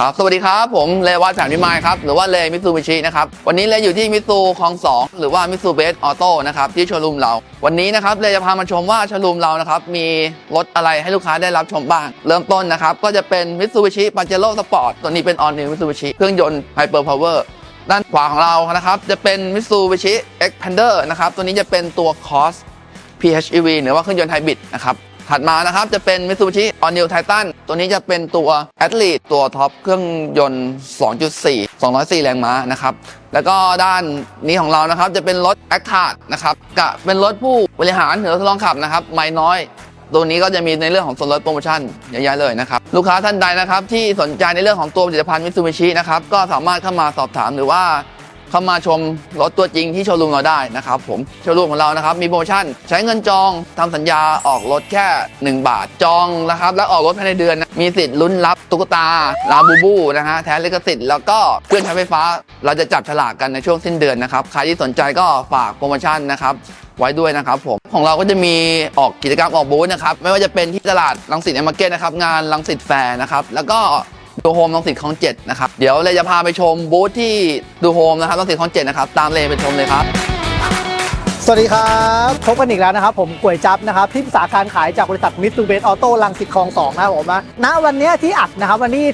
ครับสวัสดีครับ ผมเลวัตแสงพิมายครับ หรือว่าเลมิซูบิชินะครับ วันนี้เลอยู่ที่มิซูคลองสองหรือว่ามิซูเบสออโต้นะครับ ที่โชว์รูมเรา วันนี้นะครับเลจะพามาชมว่าโชว์รูมเรานะครับ มีรถอะไรให้ลูกค้าได้รับชมบ้าง เริ่มต้นนะครับ ก็จะเป็นมิซูบิชิปาเจโร่สปอร์ตตัวนี้เป็นออนนิวมิซูบิชิเครื่องยนต์ไฮเปอร์พาวเวอร์ด้านขวาของเรานะครับ จะเป็น Mitsubishi Xpander นะครับตัวนี้จะเป็นตัว Cross PHEV หรือว่าเครื่องยนต์ไฮบริดนะครับ ถัดมานะครับจะเป็น Mitsubishi All New Titan ตัวนี้จะเป็นตัว Athlete ตัวท็อปเครื่องยนต์ 2.4 204 แรงม้านะครับแล้วก็ด้านนี้ของเรานะครับจะเป็นรถ a c t a r นะครับกับเป็นรถผู้บริหารหรือทดลองขับนะครับไม่น้อยตัวนี้ก็จะมีในเรื่องของส่วนลดโปรโมชั่นเยอะแยะเลยนะครับ ลูกค้าท่านใดนะครับที่สนใจในเรื่องของตัวผลิตภัณฑ์มิตซูบิชินะครับก็สามารถเข้ามาสอบถามหรือว่า เข้ามาชมรถตัวจริงที่โชว์รูมเราได้นะครับผมโชว์รูมของเรานะครับมีโปรโมชั่น ใช้เงินจองทำสัญญาออกรถแค่ 1 บาทจองนะครับแล้วออกรถภายในเดือนนะมีสิทธิ์ลุ้นรับตุ๊กตาลาบูบูนะฮะแทนลิขสิทธิ์แล้วก็เครื่องใช้ไฟฟ้า เราจะจับฉลากกันในช่วงสิ้นเดือนนะครับใครที่สนใจก็ฝากโปรโมชั่นนะครับไว้ด้วยนะครับผมของเราก็จะมีออกกิจกรรมออกบูธนะครับไม่ว่าจะเป็นที่ตลาดลังสิตเอมาร์เก็ตนะครับงานลังสิตแฟร์นะครับแล้วก็ ดูโฮมลังสิตคลองเจ็ดนะครับ เดี๋ยวเลยจะพาไปชมบูธที่ดูโฮมนะครับลังสิตคลองเจ็ดนะครับ ตามเลยไปชมเลยครับ สวัสดีครับ พบกันอีกแล้วนะครับ ผมก๋วยจับนะครับ ที่ปรึกษาการขายจากบริษัทมิตูเบสออโต้ลังสิตคลองสองนะครับผมนะณวันเนี้ยที่อัดนะครับวันที่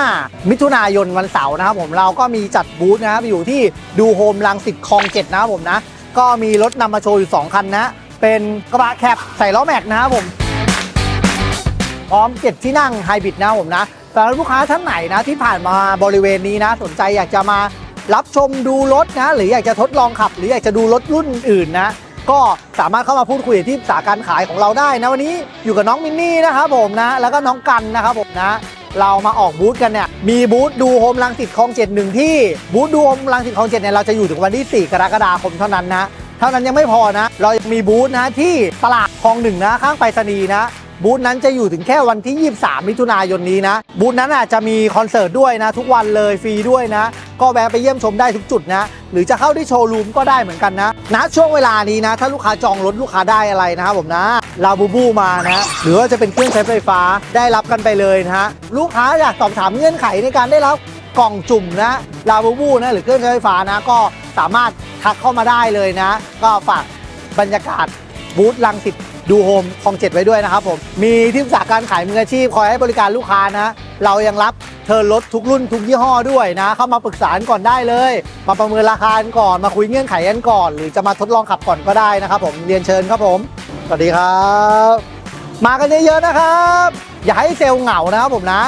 15 มิถุนายนวันเสาร์นะครับผมเราก็มีจัดบูธนะครับอยู่ที่ดูโฮมลังสิตคลองเจ็ดนะครับผมนะก็มีรถนำมาโชว์อยู่2คันนะ เป็นกระบะแคปใส่ล้อแม็กนะครับผม พร้อมเจ็ดที่นั่งไฮบริดนะครับผมนะ สำหรับลูกค้าท่านไหนนะที่ผ่านมาบริเวณนี้นะ สนใจอยากจะมารับชมดูรถนะหรืออยากจะทดลองขับ หรืออยากจะดูรถรุ่นอื่นนะ ก็สามารถเข้ามาพูดคุยที่ปรึกษาการขายของเราได้นะวันนี้อยู่กับน้องมินนี่นะครับผมนะ แล้วก็น้องกันนะครับผมนะเรามาออกบูธกันเนี่ย มีบูธดูโฮมลังสิตคลองเจ็ดหนึ่งที่ บูธดูโฮมลังสิตคลองเจ็ดเนี่ย เราจะอยู่ถึงวันที่ 4 กรกฎาคมเท่านั้นนะ เท่านั้นยังไม่พอนะ เรามีบูธนะที่ตลาดคลองหนึ่งนะ ข้างไปรษณีย์นะ บูธนั้นจะอยู่ถึงแค่วันที่ 23 มิถุนายนนี้นะ บูธนั้นอาจจะมีคอนเสิร์ตด้วยนะ ทุกวันเลยฟรีด้วยนะ ก็แวะไปเยี่ยมชมได้ทุกจุดนะ หรือจะเข้าที่โชว์รูมก็ได้เหมือนกันนะณช่วงเวลานี้นะ ถ้าลูกค้าจองรถลูกค้าได้อะไรนะครับผมนะลาบูบูมานะ หรือว่าจะเป็นเครื่องใช้ไฟฟ้าได้รับกันไปเลยนะฮะลูกค้าอยากสอบถามเงื่อนไขในการได้รับกล่องจุ่มนะลาบูบูนะหรือเครื่องใช้ไฟฟ้านะก็สามารถทักเข้ามาได้เลยนะ ก็ฝากบรรยากาศบูธลังสิต ดูโฮมคลองเจ็ดไว้ด้วยนะครับผม มีที่ปรึกษาการขายมืออาชีพคอยให้บริการลูกค้านะ เรายังรับเทอร์รถทุกรุ่นทุกยี่ห้อด้วยนะ เข้ามาปรึกษาก่อนได้เลย มาประเมินราคากันก่อนมาคุยเงื่อนไขกันก่อน หรือจะมาทดลองขับก่อนก็ได้นะครับผมเรียนเชิญครับผมสวัสดีครับ มากันเยอะๆนะครับ อย่าให้เซลล์เหงานะครับผมนะ